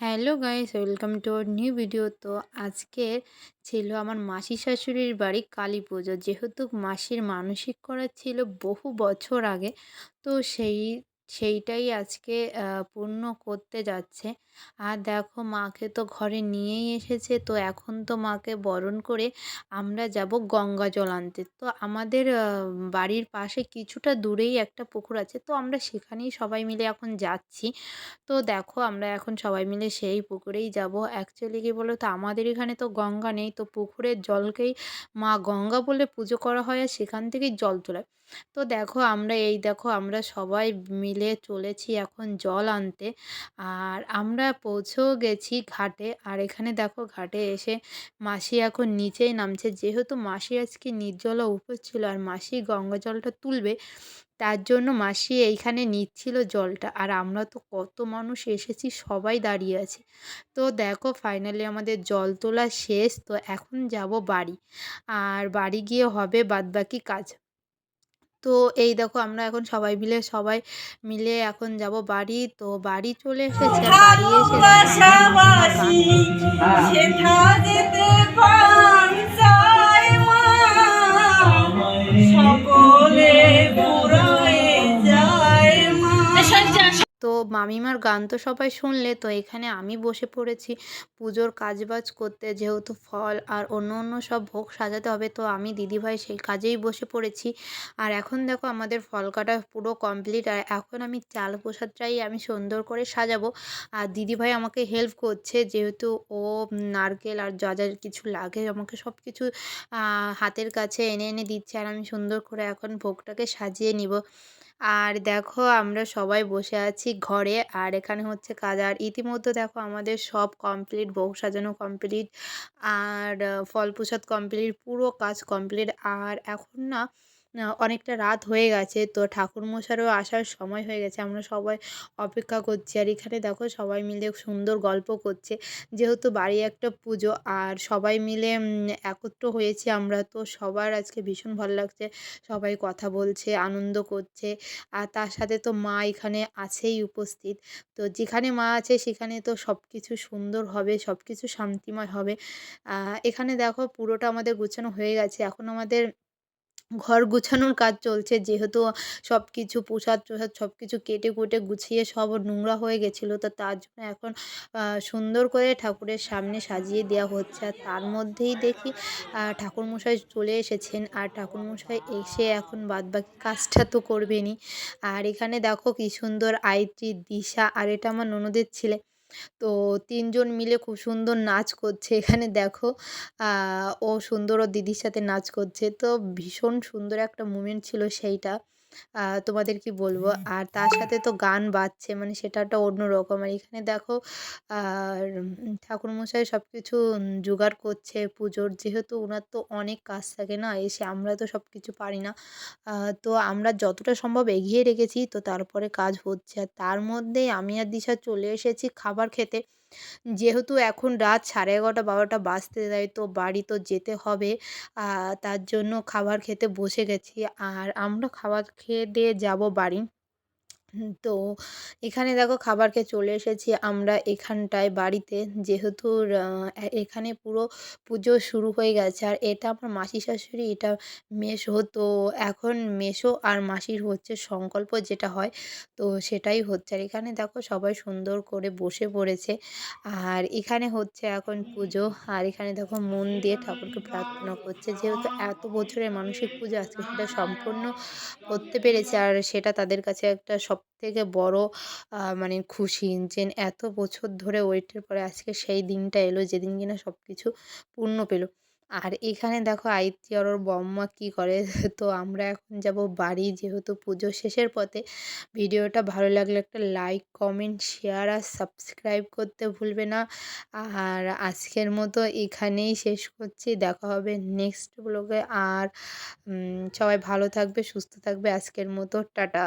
Hello guys, welcome to our new video. তো আজকে ছিল আমার মাসি শাশুড়ির বাড়ি কালী পুজো। যেহেতু মাসির মানসিক করা ছিল বহু বছর আগে, তো সেই সেইটাই আজকে পূর্ণ করতে যাচ্ছে। আর দেখো মাকে তো ঘরে নিয়েই এসেছে, তো এখন তো মাকে বরণ করে আমরা যাব গঙ্গা জল আনতে। তো আমাদের বাড়ির পাশে কিছুটা দূরেই একটা পুকুর আছে, তো আমরা সেখানেই সবাই মিলে এখন যাচ্ছি। তো দেখো আমরা এখন সবাই মিলে সেই পুকুরেই যাব। অ্যাকচুয়ালি কি বলো তো আমাদের এখানে তো গঙ্গা নেই, তো পুকুরের জলকেই মা গঙ্গা বলে পুজো করা হয় আর সেখান থেকেই জল তোলা। তো দেখো আমরা এই দেখো আমরা সবাই মিলে চলেছি এখন জল আনতে। আর আমরা পৌঁছেও গেছি ঘাটে। আর এখানে দেখো ঘাটে এসে মাসি এখন নিচেই নামছে। যেহেতু মাসি আজকে নির্জলা উপোস ছিল আর মাসি গঙ্গা জলটা তুলবে, তার জন্য মাসি এইখানে নিচ্ছিল জলটা। আর আমরা তো কত মানুষ এসেছি, সবাই দাঁড়িয়ে আছে। তো দেখো ফাইনালি আমাদের জল তোলা শেষ। তো এখন যাব বাড়ি। আর বাড়ি গিয়ে হবে বাদবাকি কাজ। তো এই দেখো আমরা এখন সবাই মিলে সবাই মিলে এখন যাব বাড়ি। তো বাড়ি চলে এসেছে বাড়ি এসে মামিমার গান তো সবাই শুনলে, তো এখানে আমি বসে পড়েছি পুজোর কাজবাজ করতে। যেহেতু ফল আর অন্য অন্য সব ভোগ সাজাতে হবে, তো আমি দিদিভাই সেই কাজেই বসে পড়েছি। আর এখন দেখো আমাদের ফল কাটা পুরো কমপ্লিট, আর এখন আমি চাল প্রসাদটাই আমি সুন্দর করে সাজাবো। আর দিদিভাই আমাকে হেল্প করছে, যেহেতু ও নারকেল আর যা যা কিছু লাগে আমাকে সব কিছু হাতের কাছে এনে এনে দিচ্ছে। আর আমি সুন্দর করে এখন ভোগটাকে সাজিয়ে নিব। আর দেখো আমরা সবাই বসে আছি ঘরে। আর এখানে হচ্ছে কাজ। আর ইতিমধ্যে দেখো আমাদের সব কমপ্লিট বউ সাজানো কমপ্লিট আর ফল প্রসাদ কমপ্লিট পুরো কাজ কমপ্লিট আর এখন না অনেকটা রাত হয়ে গেছে। তো ঠাকুরমশারও আসার সময় হয়ে গেছে। আমরা সবাই অপেক্ষা করছি। আর এখানে দেখো সবাই মিলে সুন্দর গল্প করছে। যেহেতু বাড়ি একটা পুজো আর সবাই মিলে একত্র হয়েছি আমরা, তো সবার আজকে ভীষণ ভালো লাগছে। সবাই কথা বলছে, আনন্দ করছে। আর তার সাথে তো মা এখানে আছেই উপস্থিত। তো যেখানে মা আছে সেখানে তো সব কিছু সুন্দর হবে সব কিছু শান্তিময় হবে। এখানে দেখো পুরোটা আমাদের গুছানো হয়ে গেছে। এখন আমাদের ঘর গুছানোর কাজ চলছে। যেহেতু সব কিছু প্রসাদ টসাদ সব কিছু কেটে কুটে গুছিয়ে সব নোংরা হয়ে গেছিল, তো তার জন্য এখন সুন্দর করে ঠাকুরের সামনে সাজিয়ে দেওয়া হচ্ছে। আর তার মধ্যেই দেখি ঠাকুরমশাই চলে এসেছেন। আর ঠাকুরমশাই এসে এখন বাদবাকি কাজটা তো করবেনই। আর এখানে দেখো কি সুন্দর আইটি দিশা। আর এটা আমার ননদের ছেলে। তো তিনজন মিলে খুব সুন্দর নাচ করছে। এখানে দেখো ও সুন্দর ও দিদির সাথে নাচ করছে। তো ভীষণ সুন্দর একটা মুমেন্ট ছিল সেইটা। তোমাদের কি বলব? আর তার সাথে তো গান বাজছে মানে সেটা একটা অন্যরকম আর এখানে দেখো আর ঠাকুরমশাই সব কিছু জোগাড় করছে পুজোর। যেহেতু ওনার তো অনেক কাজ থাকে না এসে আমরা তো সব কিছু পারি না। তো আমরা যতটা সম্ভব এগিয়ে রেখেছি তো তারপরে কাজ হচ্ছে। আর তার মধ্যেই আমি আর দিশা চলে এসেছি খাবার খেতে। যেহেতু এখন রাত সাড়ে এগারোটা, বারোটা বাজতে যায়, তো বাড়ি তো যেতে হবে। তার জন্য খাবার খেতে বসে গেছি। আর আমরা খাবার খেয়ে দিয়ে যাব বাড়ি। তো এখানে দেখো খাবার খেয়ে চলে এসেছি আমরা এখানটায় বাড়িতে। যেহেতু এখানে পুরো পুজো শুরু হয়ে গেছে। আর এটা আমার মাসি শাশুড়ি, এটা মেসো। তো এখন মেসো আর মাসির হচ্ছে সংকল্প যেটা হয়, তো সেটাই হচ্ছে। আর এখানে দেখো সবাই সুন্দর করে বসে পড়েছে। আর এখানে হচ্ছে এখন পুজো। আর এখানে দেখো মন দিয়ে ঠাকুরকে প্রার্থনা করছে। যেহেতু এত বছরের মানসিক পুজো আজকে সেটা সম্পূর্ণ করতে পেরেছে। আর সেটা তাদের কাছে একটা সবথেকে বড় মানে খুশি যে এত বছর ধরে ওয়েটের পরে আজকে সেই দিনটা এলো যেদিন কিনা সব কিছু পূর্ণ পেল। আর এখানে দেখো আইত্য আর ওর বম্মা কী করে তো আমরা এখন যাব বাড়ি যেহেতু পুজো শেষের পথে। ভিডিওটা ভালো লাগলে একটা লাইক, কমেন্ট, শেয়ার আর সাবস্ক্রাইব করতে ভুলবে না। আর আজকের মতো এখানেই শেষ করছি। দেখা হবে নেক্সট ব্লগে আর সবাই ভালো থাকবে, সুস্থ থাকবে। আজকের মতো টাটা।